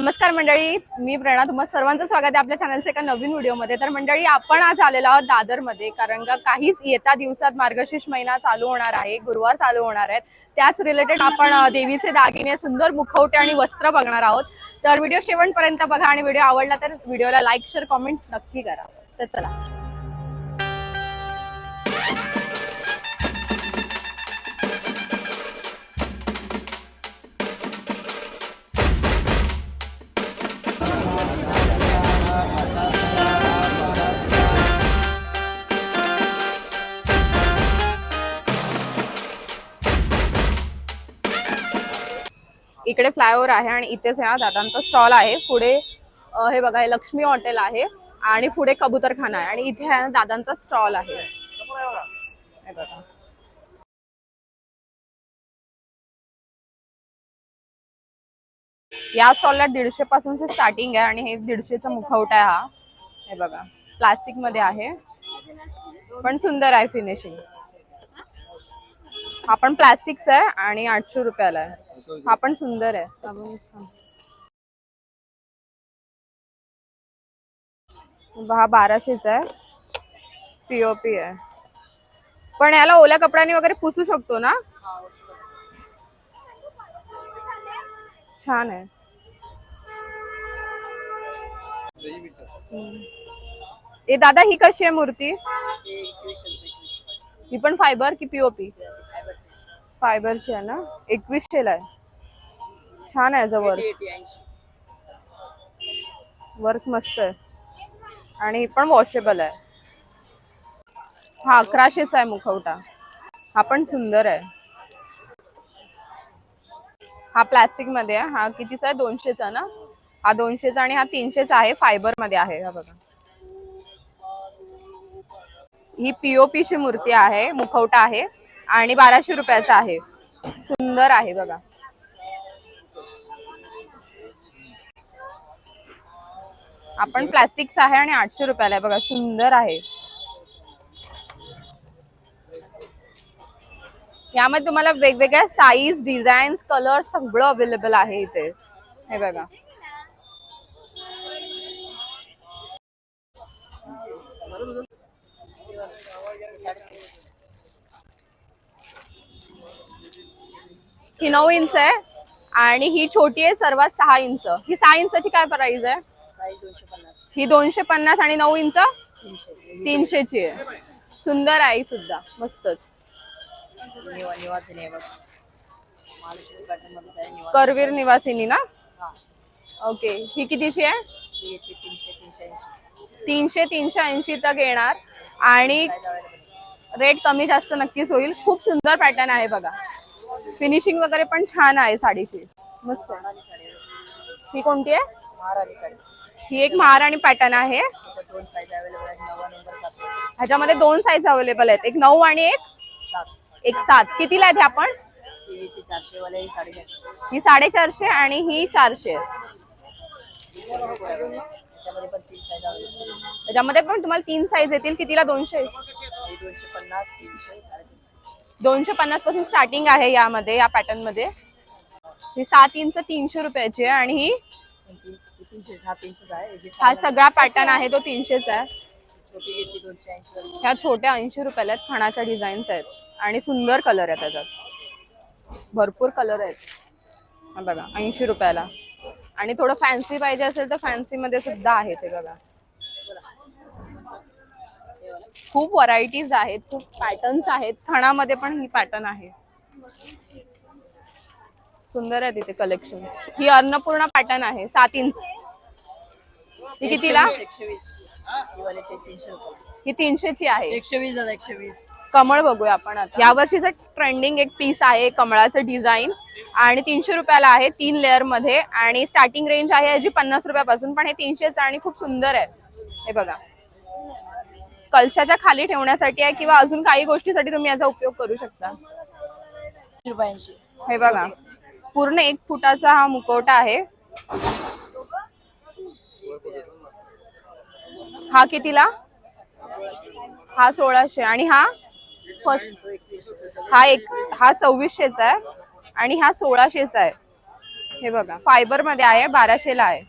नमस्कार मंडळी मी प्रेरणा तुम्हा सर्वांचं स्वागत आहे आपल्या चॅनलच्या एका नवीन व्हिडिओमध्ये. तर मंडळी आपण आज आलेलो आहोत दादरमध्ये कारण का काहीच येत्या दिवसात मार्गशीर्ष महिना चालू होणार आहे गुरुवार चालू होणार आहेत. त्याच रिलेटेड आपण देवीचे दागिने सुंदर मुखवटे आणि वस्त्र बघणार आहोत. तर व्हिडिओ शेवटपर्यंत बघा आणि व्हिडिओ आवडला तर व्हिडिओला लाईक शेअर कॉमेंट नक्की करा. तर चला. इकडे फ्लायओव्हर आहे आणि इथेच ह्या दादांचा स्टॉल आहे. पुढे हे बघा लक्ष्मी हॉटेल आहे आणि पुढे कबूतरखाना आहे आणि इथे हा दादांचा स्टॉल आहे. बघा. या स्टॉलला दीडशे पासूनचे स्टार्टिंग आहे आणि हे दीडशेचा मुखवटा आहे हा. हे बघा. प्लास्टिकमध्ये आहे. पण सुंदर आहे फिनिशिंग हा पण प्लास्टिकचा आहे आणि आठशे रुपयाला आहे. हा पण सुंदर आहे. हा बाराशेचा आहे. पीओपी आहे. पण याला ओल्या कपड्याने वगैरे पुसू शकतो ना? छान आहे. ए दादा ही कशी आहे मूर्ती? ही पण फायबर की पीओपी फायबरची आहे ना? एकवीसशेला आहे. छान आहे याचं वर्क वर्क मस्त आहे. आणि पण वॉशेबल आहे. हा अकराशेचा आहे मुखवटा. हा पण सुंदर आहे. हा प्लास्टिकमध्ये आहे. हा कितीचा आहे? दोनशेचा ना? हा दोनशेचा आणि हा तीनशेचा आहे. फायबरमध्ये आहे. हा बघा. ही पीओपी ची मूर्ती आहे. मुखवटा आहे. आणि बाराशे रुपयाचा आहे. सुंदर आहे बघा. आपण प्लास्टिकचा आहे आणि आठशे रुपयाला आहे. बघा सुंदर आहे. यामध्ये तुम्हाला वेगवेगळ्या साईज डिझाईन्स कलर सगळं अवेलेबल आहे इथे. हे बघा. ही नऊ इंच आहे आणि ही छोटी आहे सर्वात सहा इंच ही सहा इंचाची काय प्राइस आहे? ही दोनशे पन्नास आणि नऊ इंच? तीनशेची आहे. सुंदर आहे सुद्धा. मस्तच. करवीर निवासिनी ना? ओके. ही कितीची आहे? तीनशे तीनशे ऐंशी. तक येणार. आणि रेट कमी जास्त नक्कीच होईल. खूप सुंदर पॅटर्न आहे बघा. फिनिशिंग वगैरे पण छान आहे साडीची. मस्त. ही कोणती आहे? ही एक महाराणी पॅटर्न आहे. ह्याच्यामध्ये दोन साईज अवेलेबल आहेत. एक नऊ आणि एक एक सात. कितीला आहेत आपण ही साडेचारशे आणि ही चारशे. त्याच्यामध्ये पण तुम्हाला तीन साईज येतील. कितीला? दोनशे? दोनशे पन्नास दोनशे पन्नासपासून स्टार्टिंग आहे यामध्ये या पॅटर्नमध्ये. ही सात इंच तीनशे रुपयाची आहे आणि ही ही तीनशेच आहे सगळा पॅटर्न आहे तो तीनशेचा आहे. छोटी घेतली दोनशे ऐंशी वाली. ह्या छोट्या ऐंशी रुपयाला आहेत खाण्याच्या डिझाईन्स आहेत. आणि सुंदर कलर आहे त्याच्यात. भरपूर कलर आहेत. हा बघा ऐंशी रुपयाला. आणि थोडं फॅन्सी पाहिजे असेल तर फॅन्सी मध्ये सुद्धा आहे ते बघा. खूप व्हरायटीज आहेत खूप पॅटर्न्स आहेत. खणामध्ये पण ही पॅटर्न आहे. सुंदर आहे तिथे कलेक्शन ही अन्नपूर्णा पॅटर्न आहे सात इंच ही कितीला? एकशे वीस ही वाले ते तीनशे रुपये. ही तीनशेची आहे. एकशे वीस दादा एकशे वीस कमळ बघूया आपण आता. या वर्षीचं ट्रेंडिंग एक पीस आहे कमळाचं डिझाईन आणि तीनशे रुपयाला आहे तीन लेअरमध्ये. आणि स्टार्टिंग रेंज आहे याची पन्नास रुपयापासून पण हे तीनशेच आणि खूप सुंदर आहे हे बघा. कलशाच्या खाली ठेवण्यासाठी आहे किंवा अजून काही गोष्टीसाठी तुम्ही याचा उपयोग करू शकता. रुपये ऐंशी हे बघा. पूर्ण एक फुटाचा हा मुखवटा आहे. हा कितीला? हा सोळाशे. आणि हा? फर्स्ट. हा एक हा सव्वीसशेचा आहे. आणि हा सोळाशेचा आहे. हे बघा फायबरमध्ये आहे बाराशेला आहे.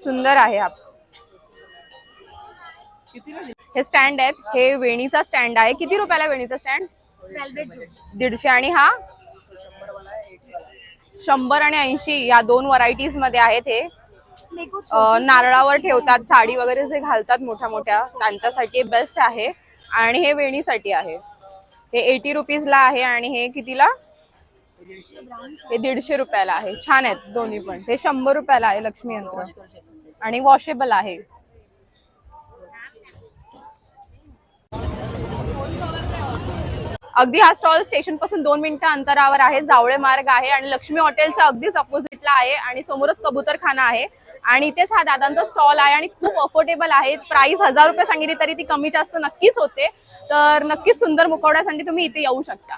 सुंदर आहे हा. हे स्टँड आहेत. हे वेणीचा स्टँड आहे. किती रुपयाला वेणीचा स्टँड? दीडशे. आणि हा? शंभर आणि ऐंशी. या दोन व्हरायटीजमध्ये आहेत हे. नारळावर ठेवतात साडी वगैरे जे घालतात मोठ्या मोठ्या त्यांच्यासाठी बेस्ट आहे आणि हे वेणीसाठी आहे. हे एटी रुपीजला आहे आणि हे कितीला? हे दीडशे रुपयाला आहे. छान आहेत दोन्ही पण. हे शंभर रुपयाला आहे लक्ष्मी यंत्र. आणि वॉशेबल आहे. अगदी हा स्टॉल स्टेशनपासून दोन मिनिटं अंतरावर आहे. जावळे मार्ग आहे आणि लक्ष्मी हॉटेलच्या अगदीच अपोजिटला आहे आणि समोरच कबूतरखाना आहे. आणि इथेच हा दादांचा स्टॉल आहे आणि खूप अफोर्डेबल आहे. प्राइस हजार रुपये सांगितली तरी ती कमी जास्त नक्कीच होते. तर नक्कीच सुंदर मुखवड्यासाठी तुम्ही इथे येऊ शकता.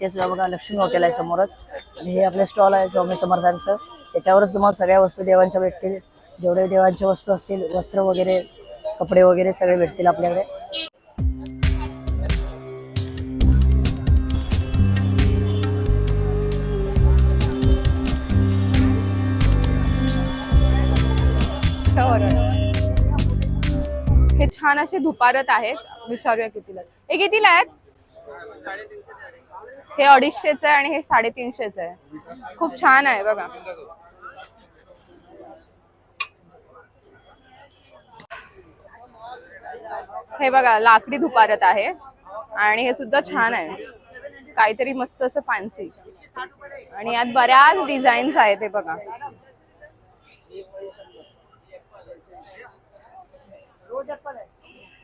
तेच बघा लक्ष्मी हॉटेल आहे समोरच. आणि हे आपलं स्टॉल आहे स्वामी समर्थांचं. त्याच्यावरच तुम्हाला सगळ्या वस्तू देवांच्या भेटतील. जेवढे देवांच्या वस्तू असतील वस्त्र वगैरे कपडे वगैरे सगळे भेटतील आपल्याकडे. छान असे धुपारत आहेत. विचारूया कितीला हे कितीला आहेत? हे अडीचशेच आहे आणि हे साडेतीनशेच आहे. खूप छान आहे बघा. हे बघा लाकडी धुपारत आहे. आणि हे सुद्धा छान आहे. काहीतरी मस्त असं फॅन्सी आणि यात बऱ्याच डिझाईन्स आहेत हे बघा.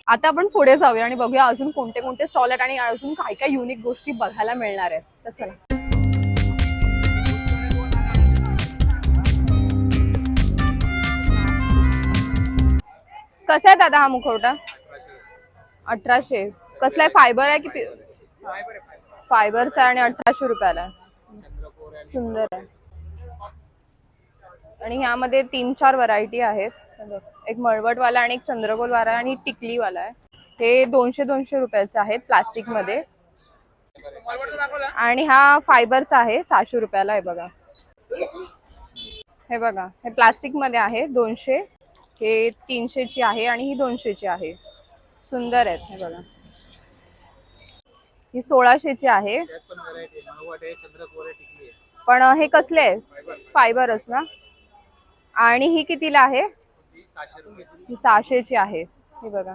आता आपण पुढे जाऊया आणि बघूया अजून कोणते कोणते स्टॉल आहेत आणि अजून काय काय युनिक गोष्टी बघायला मिळणार आहेत. तर चला. कसा आहे दादा हा मुखवटा? अठराशे. कसला आहे? फायबर आहे की फायबरचा आहे आणि अठराशे रुपयाला सुंदर आहे. आणि ह्यामध्ये तीन चार व्हरायटी आहेत. बघ. एक मळवटवाला आणि एक चंद्रगोलवाला आणि टिकलीवाला आहे. हे दोनशे दोनशे रुपयाचे आहेत प्लास्टिकमध्ये आणि हा फायबरचा आहे सहाशे रुपयाला आहे बघा. हे बघा हे प्लास्टिकमध्ये आहे दोनशे. हे तीनशेची आहे आणि ही दोनशेची आहे. सुंदर आहेत हे बघा. ही सोळाशेची आहे. पण हे कसले आहे फायबरच ना? आणि ही कितीला आहे? ही सहाशेची आहे. ही बघा.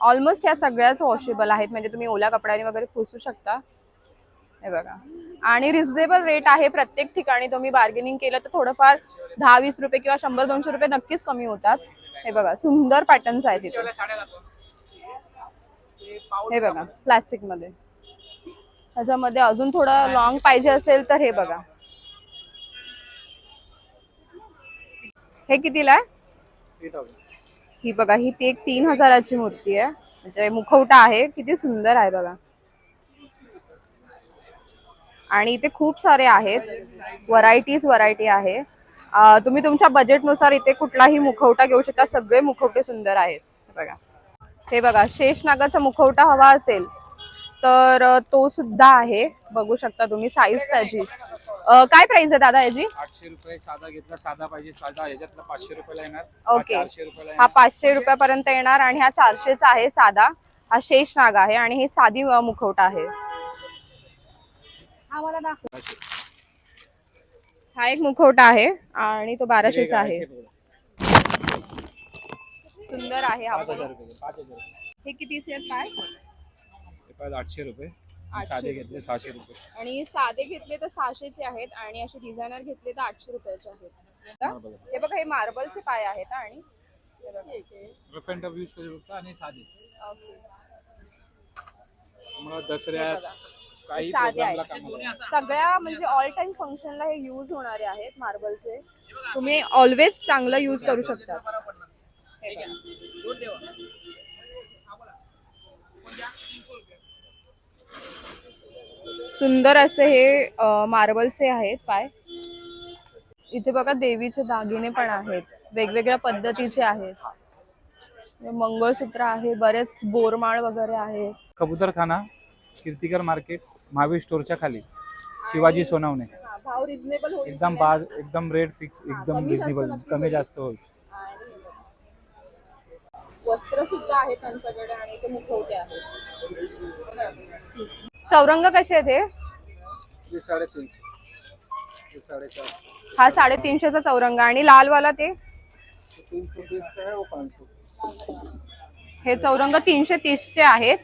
ऑलमोस्ट ह्या सगळ्याच वॉशेबल आहेत. म्हणजे तुम्ही ओल्या कपड्याने वगैरे पुसू शकता. हे बघा. आणि रिझनेबल रेट आहे प्रत्येक ठिकाणी. तुम्ही बार्गेनिंग केलं तर थोडंफार दहा वीस रुपये किंवा शंभर दोनशे रुपये नक्कीच कमी होतात. हे बघा. सुंदर पॅटर्न्स आहेत इथे. हे बघा. प्लास्टिकमध्ये त्याच्यामध्ये अजून थोडं लॉंग पाहिजे असेल तर हे बघा. हे कितीला आहे? ही बघा ही ती एक तीन हजाराची मूर्ती आहे. म्हणजे मुखवटा आहे किती सुंदर आहे बघा. आणि इथे खूप सारे आहेत. व्हरायटीज व्हरायटी आहे. तुम्ही तुमच्या बजेटनुसार इथे कुठलाही मुखवटा घेऊ शकता. सगळे मुखवटे सुंदर आहेत. हे बघा. हे बघा शेषनागाचा मुखवटा हवा असेल तर तो सुद्धा आहे. बघू शकता तुम्ही साईज त्याची. अं, काय प्राइस आहे दादा याची? आठशे रुपये साधा घेतला साधा पाहिजे साधा. ह्याच्यातला पाचशे रुपयाला येणार. ओके. हा चारशे रुपयाला हा पाचशे रुपयापर्यंत येणार आणि हा चारशेचा आहे साधा. हा शेष नाग आहे आणि हे साधी अं, मुखवटा आहे. हा एक मुखवटा आहे आणि तो बाराशेचा आहे. सुंदर आहे हा पाच पण. हजार रुपये पाच हजार रुपये. हे कितीचे आहेत काय हे पाहिजे आठशे रुपये. आठशे साधे घेतले सहाशे रुपये आणि साधे घेतले तर सहाशेचे आहेत आणि असे डिझायनर घेतले तर आठशे रुपयाचे आहेत? Marble. हे बघा हे मार्बलचे पाय आहेत आणि हे बघा. रफ अँड टफ यूज करू शकता आणि साधे ओके. तुम्हाला दसऱ्यात बघा. काही साधे प्रोग्रामला आहेत. कामाला. सगळ्या म्हणजे ऑल टाइम फंक्शनला हे यूज होणारे आहेत मार्बलचे तुम्ही ऑलवेज चांगलं यूज करू शकता हे बघा. सुंदर असे हे मार्बलचे आहेत पाय. इथे बघा देवीचे दागिने पण आहेत. वेगवेगळ्या पद्धतीचे आहेत. मंगळसूत्र आहे बरेच बोरमाळ वगैरे आहे. कबूतरखाना कीर्तिकर मार्केट महावीर स्टोरच्या खाली. शिवाजी सोनावणे. भाव रिझनेबल होईल. एकदम बाज एकदम रेट फिक्स एकदम रिजनेबल कमी. जास्त होईल. वस्त्र सुद्धा आहे त्यांच्याकडे आणि ते मुखवटे आहेत. चौरंग कसे आहेत हे? हे साडेतीनशे. हे हा साडेतीनशेचा चौरंग. आणि लालवाला ते? तीनशे तीस का है वो पाँच सौ हे चौरंग तीनशे तीसचे आहेत.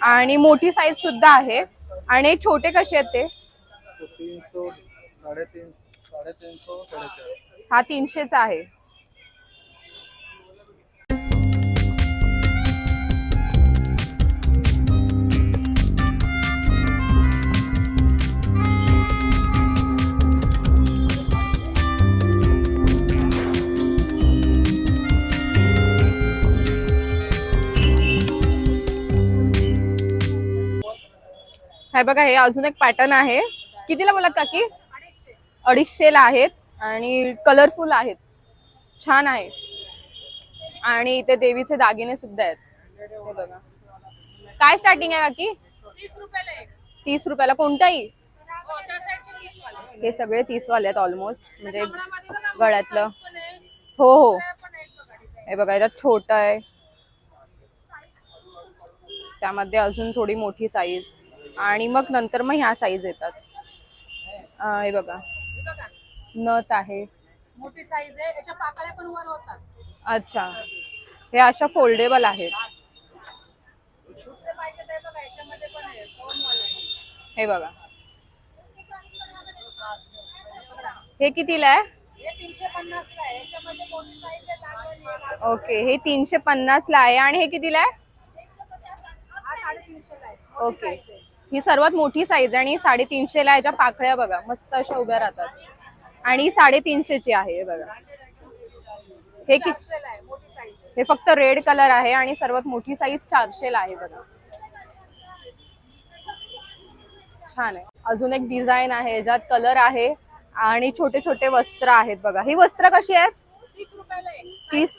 आणि मोठी साईज सुद्धा आहे. आणि हे छोटे कसे आहेत ते? तो तीन सौ साढ़े तीन साढ़े तीन सौ साढ़े चार हा तीनशेचा आहे. हे बघा हे अजून एक पॅटर्न आहे. कितीला बोलात काकी? अडीचशेला आहेत आणि कलरफुल आहेत. छान आहे. आणि इथे देवीचे दागिने सुद्धा आहेत. हे बघा. काय स्टार्टिंग आहे काकी? तीस रुपयाला कोणताही? हे सगळे तीस वाले आहेत ऑलमोस्ट म्हणजे गळ्यातलं. हो हो. हे बघा याच्यात छोट आहे. त्यामध्ये अजून थोडी मोठी साईज आणि मग नंतर मग ह्या साईज येतात. हे बघा. नथ आहे. मोठी साईज आहे. याच्या पाकळ्या पण वर होतात. अच्छा. हे अशा फोल्डेबल आहेत. दुसरे पाहिजे ते बघा याच्यामध्ये पण आहे. दोन वाले आहे. हे बघा. हे कितीला आहे? हे तीनशे पन्नास ला आहे. याच्यामध्ये मोठी साईज आहे लालवाली आहे. ओके. हे तीनशे पन्नास ला आहे आणि हे कितीला आहे? हा साडेतीनशे ला आहे. मोठी ओके. size आहे. ही सर्वात मोठी साईज आणि साडेतीनशे ला याच्या पाकळ्या बघा मस्त अशा उभ्या राहतात. आणि साडेतीनशेची आहे बघा. हे हे फक्त रेड कलर आहे आणि सर्वात मोठी साईज चारशे ला आहे बघा. छान आहे. अजून एक डिझाईन आहे ज्यात कलर आहे आणि छोटे छोटे वस्त्र आहेत बघा. ही वस्त्र कशी आहेत? तीस.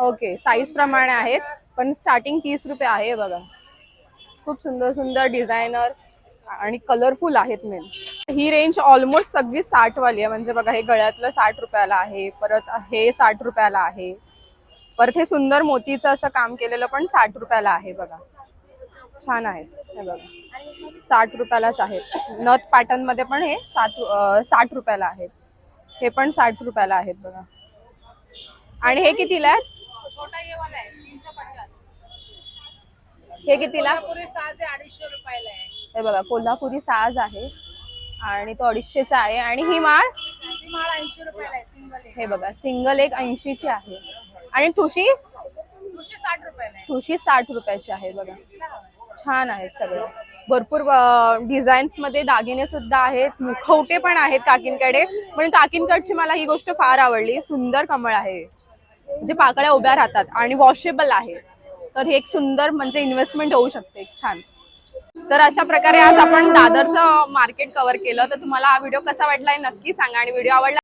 ओके साईज प्रमाणे आहेत पण स्टार्टिंग तीस रुपये आहे बघा. खूप सुंदर सुंदर डिझायनर आणि कलरफुल आहेत मेन ही रेंज ऑलमोस्ट सगळी साठ वाली आहे. म्हणजे बघा हे गळ्यातलं साठ रुपयाला आहे परत हे साठ रुपयाला आहे. परत हे सुंदर मोतीचं असं काम केलेलं पण साठ रुपयाला आहे बघा. छान आहे हे बघा. साठ रुपयालाच आहेत. नथ पॅटर्नमध्ये पण हे साठ साठ रुपयाला आहेत. हे पण साठ रुपयाला आहेत बघा. आणि हे कितीला आहे. हे कितीला? पुरे साज आहे अडीचशे रुपयाला आहे. हे बघा कोल्हापुरी साज आहे आणि तो अडीचशेचा आहे. आणि ही माळ? ती माळ ऐंशी रुपयाला आहे सिंगल आहे हे बघा सिंगल एक ऐंशीची आहे. आणि ठुशी? दोनशे साठ रुपयाला आहे. ठुशी साठ रुपयाची आहे बघा. कितीला हवं आहे? छान आहेत सगळे. भरपूर डिझाईन्समध्ये दागिने सुद्धा आहेत मुखवटे पण आहेत काकींकडे. पण काकींकडची मला ही गोष्ट फार आवडली. सुंदर कमळ आहे. म्हणजे पाकळ्या उभ्या राहतात आणि वॉशेबल आहे. तर हे एक सुंदर म्हणजे इन्व्हेस्टमेंट होऊ शकते एक छान. तर अशा प्रकारे आज आपण दादरचं मार्केट कव्हर केलं. तर तुम्हाला हा व्हिडिओ कसा वाटला हे नक्की सांगा आणि व्हिडिओ आवडला